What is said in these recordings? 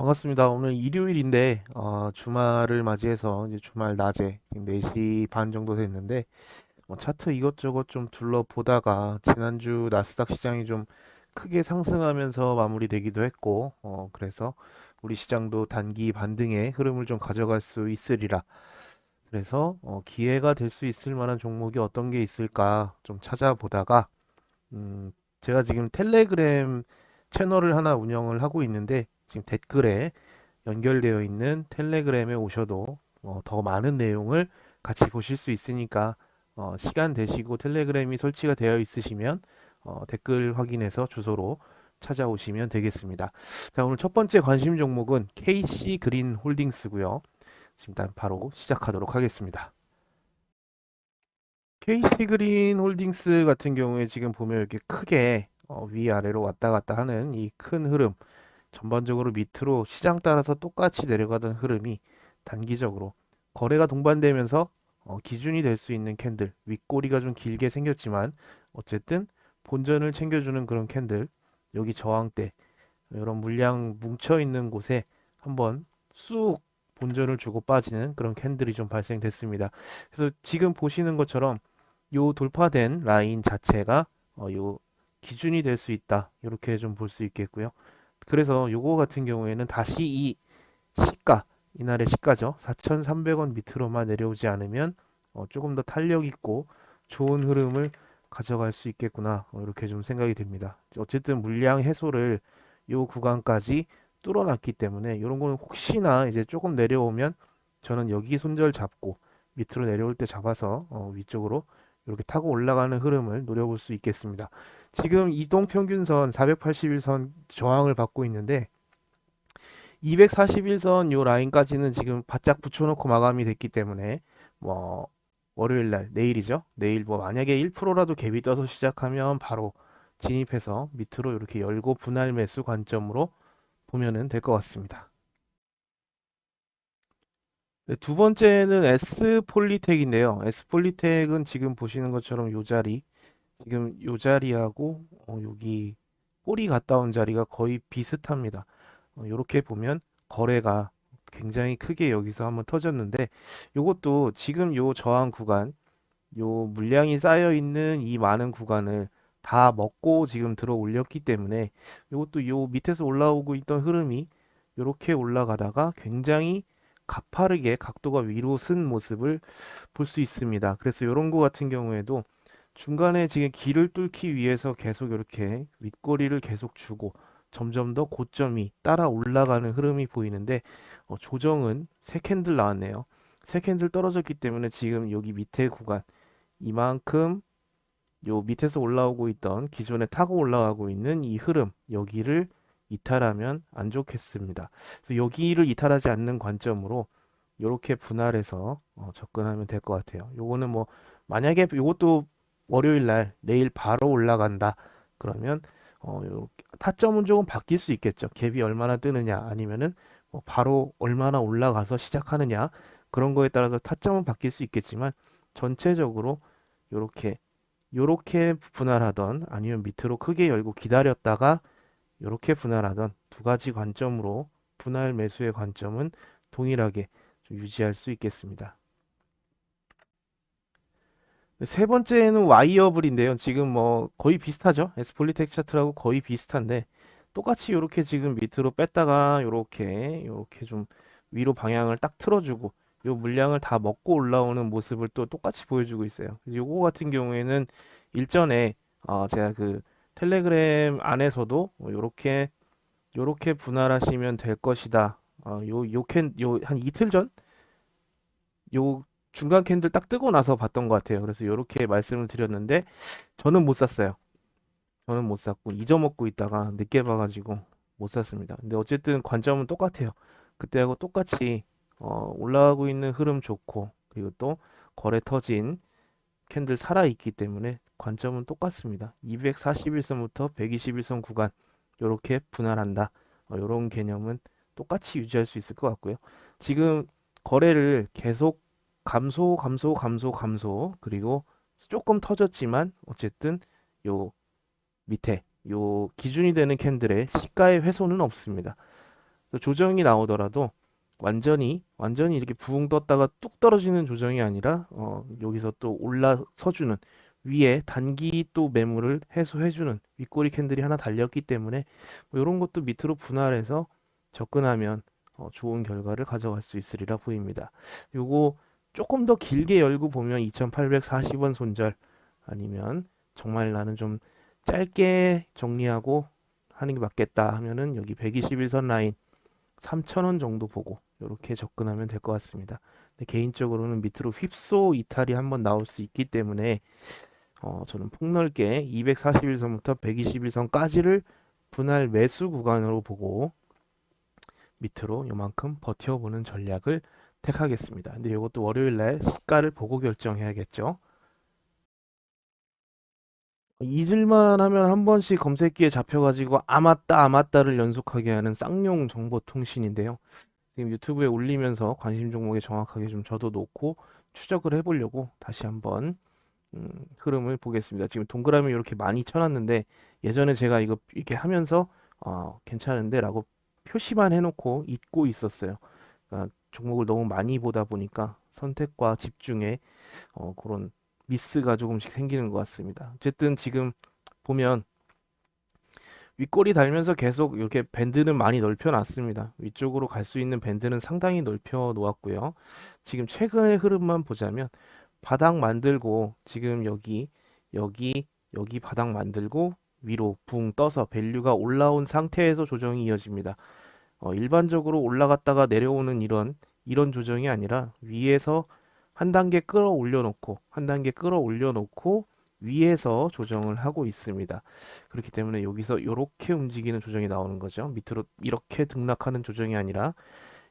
반갑습니다. 오늘 일요일인데 어, 주말을 맞이해서 이제 주말 낮에 지금 4시 반 정도 됐는데 뭐 차트 이것저것 좀 둘러보다가 지난주 나스닥 시장이 좀 크게 상승하면서 마무리되기도 했고 어, 그래서 우리 시장도 단기 반등의 흐름을 좀 가져갈 수 있으리라. 그래서 어, 기회가 될 수 있을 만한 종목이 어떤 게 있을까 좀 찾아보다가 음, 제가 지금 텔레그램 채널을 하나 운영을 하고 있는데 지금 댓글에 연결되어 있는 텔레그램에 오셔도 어, 더 많은 내용을 같이 보실 수 있으니까 어, 시간 되시고 텔레그램이 설치가 되어 있으시면 어, 댓글 확인해서 주소로 찾아오시면 되겠습니다. 자, 오늘 첫 번째 관심 종목은 KC 그린 홀딩스고요. 지금 일단 바로 시작하도록 하겠습니다. KC 그린 홀딩스 같은 경우에 지금 보면 이렇게 크게 어, 위아래로 왔다 갔다 하는 이 큰 흐름 전반적으로 밑으로 시장 따라서 똑같이 내려가던 흐름이 단기적으로 거래가 동반되면서 어, 기준이 될 수 있는 캔들 윗꼬리가 좀 길게 생겼지만 어쨌든 본전을 챙겨주는 그런 캔들 여기 저항대 이런 물량 뭉쳐 있는 곳에 한번 쑥 본전을 주고 빠지는 그런 캔들이 좀 발생됐습니다. 그래서 지금 보시는 것처럼 요 돌파된 라인 자체가 어, 요 기준이 될 수 있다. 이렇게 좀 볼 수 있겠고요. 그래서 요거 같은 경우에는 다시 이 시가 이날의 시가죠. 4,300원 밑으로만 내려오지 않으면 어, 조금 더 탄력 있고 좋은 흐름을 가져갈 수 있겠구나. 어, 이렇게 좀 생각이 됩니다. 어쨌든 물량 해소를 요 구간까지 뚫어놨기 때문에 이런 거는 혹시나 이제 조금 내려오면 저는 여기 손절 잡고 밑으로 내려올 때 잡아서 어, 위쪽으로 이렇게 타고 올라가는 흐름을 노려볼 수 있겠습니다. 지금 이동 평균선 481선 저항을 받고 있는데 241선 요 라인까지는 지금 바짝 붙여놓고 마감이 됐기 때문에 뭐 월요일 날 내일이죠. 내일 뭐 만약에 1%라도 갭이 떠서 시작하면 바로 진입해서 밑으로 이렇게 열고 분할 매수 관점으로 보면은 될 것 같습니다. 네, 두 번째는 S폴리텍인데요. S폴리텍은 지금 보시는 것처럼 요 자리, 지금 요 자리하고 어, 여기 꼬리 갔다 온 자리가 거의 비슷합니다. 어, 이렇게 보면 거래가 굉장히 크게 여기서 한번 터졌는데 요것도 지금 요 저항 구간, 요 물량이 쌓여 있는 이 많은 구간을 다 먹고 지금 들어 올렸기 때문에 요것도 요 밑에서 올라오고 있던 흐름이 이렇게 올라가다가 굉장히 가파르게 각도가 위로 쓴 모습을 볼 수 있습니다. 그래서 이런 거 같은 경우에도 중간에 지금 길을 뚫기 위해서 계속 이렇게 윗꼬리를 계속 주고 점점 더 고점이 따라 올라가는 흐름이 보이는데 어, 조정은 세 캔들 나왔네요. 세 캔들 떨어졌기 때문에 지금 여기 밑에 구간 이만큼 요 밑에서 올라오고 있던 기존에 타고 올라가고 있는 이 흐름 여기를 이탈하면 안 좋겠습니다. 그래서 여기를 이탈하지 않는 관점으로 이렇게 분할해서 어, 접근하면 될 것 같아요. 요거는 뭐 만약에 요것도 월요일 날 내일 바로 올라간다 그러면 어, 요 타점은 조금 바뀔 수 있겠죠. 갭이 얼마나 뜨느냐 아니면은 뭐 바로 얼마나 올라가서 시작하느냐 그런 거에 따라서 타점은 바뀔 수 있겠지만 전체적으로 요렇게 요렇게 분할하던 아니면 밑으로 크게 열고 기다렸다가 이렇게 분할하던 두 가지 관점으로 분할 매수의 관점은 동일하게 유지할 수 있겠습니다. 세 번째는 와이어블인데요. 지금 뭐 거의 비슷하죠. 에스폴리텍 차트라고 거의 비슷한데 똑같이 이렇게 지금 밑으로 뺐다가 이렇게 이렇게 좀 위로 방향을 딱 틀어주고 요 물량을 다 먹고 올라오는 모습을 또 똑같이 보여주고 있어요. 요거 같은 경우에는 일전에 어 제가 그 텔레그램 안에서도 이렇게 요렇게 분할하시면 될 것이다. 어, 요, 요 캔, 요, 한 이틀 전? 요 중간 캔들 딱 뜨고 나서 봤던 것 같아요. 그래서 요렇게 말씀을 드렸는데, 저는 못 샀어요. 저는 못 샀고, 잊어먹고 있다가 늦게 봐가지고 못 샀습니다. 근데 어쨌든 관점은 똑같아요. 그때하고 똑같이, 어, 올라가고 있는 흐름 좋고, 그리고 또 거래 터진 캔들 살아있기 때문에 관점은 똑같습니다. 241선부터 121선 구간 이렇게 분할한다. 어, 이런 개념은 똑같이 유지할 수 있을 것 같고요. 지금 거래를 계속 감소, 감소, 감소, 감소 그리고 조금 터졌지만 어쨌든 요 밑에 요 기준이 되는 캔들의 시가의 훼손은 없습니다. 조정이 나오더라도 완전히 완전히 이렇게 부흥 떴다가 뚝 떨어지는 조정이 아니라 어, 여기서 또 올라서주는 위에 단기 또 매물을 해소해주는 윗꼬리 캔들이 하나 달렸기 때문에 뭐 이런 것도 밑으로 분할해서 접근하면 어, 좋은 결과를 가져갈 수 있으리라 보입니다. 요거 조금 더 길게 열고 보면 2840원 손절 아니면 정말 나는 좀 짧게 정리하고 하는 게 맞겠다 하면은 여기 121선 라인 3,000원 정도 보고 이렇게 접근하면 될 것 같습니다. 개인적으로는 밑으로 휩소 이탈이 한번 나올 수 있기 때문에 어, 저는 폭넓게 241선부터 121선까지를 분할 매수 구간으로 보고 밑으로 요만큼 버텨보는 전략을 택하겠습니다. 근데 이것도 월요일 날 시가를 보고 결정해야겠죠. 잊을만 하면 한 번씩 검색기에 잡혀가지고 아맞다 아맞다를 연속하게 하는 쌍용 정보통신인데요. 지금 유튜브에 올리면서 관심 종목에 정확하게 좀 저도 놓고 추적을 해보려고 다시 한번 음, 흐름을 보겠습니다. 지금 동그라미 이렇게 많이 쳐놨는데 예전에 제가 이거 이렇게 하면서 어, 괜찮은데 라고 표시만 해놓고 잊고 있었어요. 그러니까 종목을 너무 많이 보다 보니까 선택과 집중에 어, 그런 미스가 조금씩 생기는 것 같습니다. 어쨌든 지금 보면 윗꼬리 달면서 계속 이렇게 밴드는 많이 넓혀 놨습니다. 위쪽으로 갈 수 있는 밴드는 상당히 넓혀 놓았고요. 지금 최근의 흐름만 보자면 바닥 만들고 지금 여기 여기 여기 바닥 만들고 위로 붕 떠서 밸류가 올라온 상태에서 조정이 이어집니다. 어, 일반적으로 올라갔다가 내려오는 이런 이런 조정이 아니라 위에서 한 단계 끌어올려 놓고 한 단계 끌어올려 놓고 위에서 조정을 하고 있습니다. 그렇기 때문에 여기서 이렇게 움직이는 조정이 나오는 거죠. 밑으로 이렇게 등락하는 조정이 아니라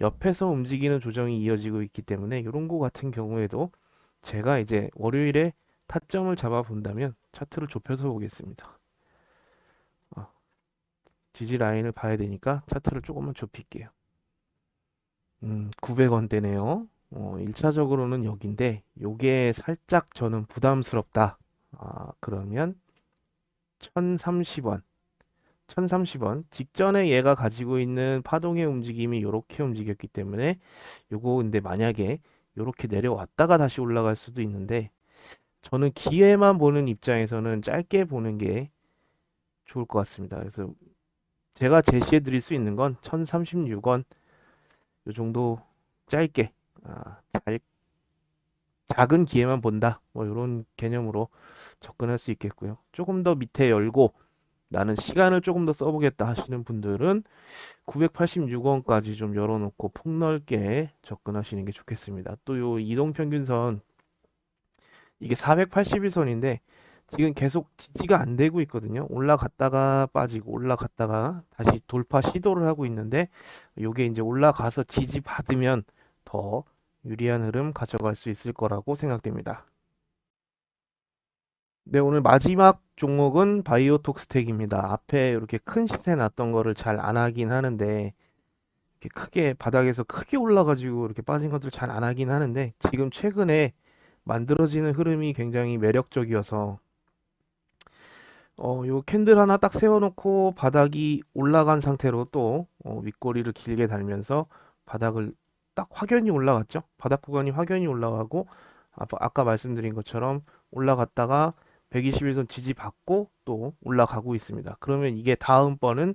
옆에서 움직이는 조정이 이어지고 있기 때문에 이런 거 같은 경우에도 제가 이제 월요일에 타점을 잡아 본다면 차트를 좁혀서 보겠습니다. 어, 지지 라인을 봐야 되니까 차트를 조금만 좁힐게요. 음, 900원대네요. 어, 1차적으로는 여긴데 요게 살짝 저는 부담스럽다. 아, 그러면 1030원. 1030원. 직전에 얘가 가지고 있는 파동의 움직임이 이렇게 움직였기 때문에 요거 근데 만약에 이렇게 내려왔다가 다시 올라갈 수도 있는데 저는 기회만 보는 입장에서는 짧게 보는 게 좋을 것 같습니다. 그래서 제가 제시해 드릴 수 있는 건 1036원 요 정도 짧게 아, 잘, 작은 기회만 본다 뭐 이런 개념으로 접근할 수 있겠고요. 조금 더 밑에 열고 나는 시간을 조금 더 써보겠다 하시는 분들은 986원까지 좀 열어놓고 폭넓게 접근하시는 게 좋겠습니다. 또 요 이동평균선 이게 481선인데 지금 계속 지지가 안 되고 있거든요. 올라갔다가 빠지고 올라갔다가 다시 돌파 시도를 하고 있는데 요게 이제 올라가서 지지 받으면 더 유리한 흐름 가져갈 수 있을 거라고 생각됩니다. 네, 오늘 마지막 종목은 바이오톡스텍입니다. 앞에 이렇게 큰 시세 났던 거를 잘 안 하긴 하는데 이렇게 크게 바닥에서 크게 올라가지고 이렇게 빠진 것들 잘 안 하긴 하는데 지금 최근에 만들어지는 흐름이 굉장히 매력적이어서 어, 요 캔들 하나 딱 세워놓고 바닥이 올라간 상태로 또 어, 윗꼬리를 길게 달면서 바닥을 딱 확연히 올라갔죠. 바닥 구간이 확연히 올라가고 아까, 아까 말씀드린 것처럼 올라갔다가 121선 지지 받고 또 올라가고 있습니다. 그러면 이게 다음 번은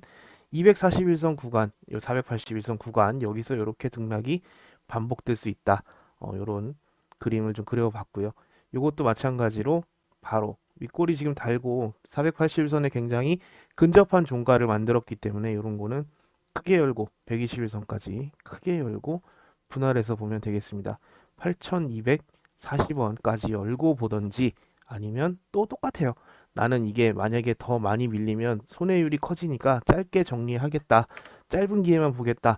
241선 구간, 요 481선 구간 여기서 이렇게 등락이 반복될 수 있다. 어, 요런 그림을 좀 그려봤고요. 요것도 마찬가지로 바로 윗꼬리 지금 달고 481선에 굉장히 근접한 종가를 만들었기 때문에 이런 거는 크게 열고 121선까지 크게 열고 분할해서 보면 되겠습니다. 8,240원까지 열고 보던지 아니면 또 똑같아요. 나는 이게 만약에 더 많이 밀리면 손해율이 커지니까 짧게 정리하겠다. 짧은 기회만 보겠다.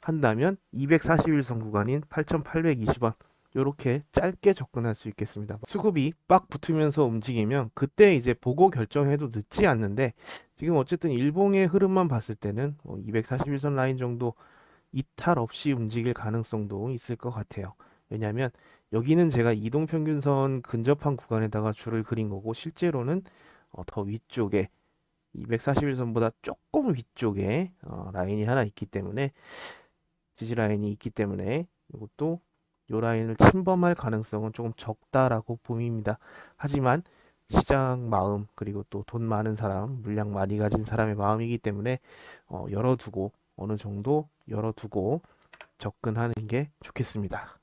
한다면 241선 구간인 8,820원 이렇게 짧게 접근할 수 있겠습니다. 수급이 빡 붙으면서 움직이면 그때 이제 보고 결정해도 늦지 않는데 지금 어쨌든 일봉의 흐름만 봤을 때는 241선 뭐 라인 정도 이탈 없이 움직일 가능성도 있을 것 같아요. 왜냐하면 여기는 제가 이동평균선 근접한 구간에다가 줄을 그린 거고 실제로는 어, 더 위쪽에 241선보다 조금 위쪽에 어, 라인이 하나 있기 때문에 지지 라인이 있기 때문에 이것도 요 라인을 침범할 가능성은 조금 적다라고 보입니다. 하지만 시장 마음 그리고 또 돈 많은 사람, 물량 많이 가진 사람의 마음이기 때문에 어, 열어두고 어느 정도 열어두고 접근하는 게 좋겠습니다.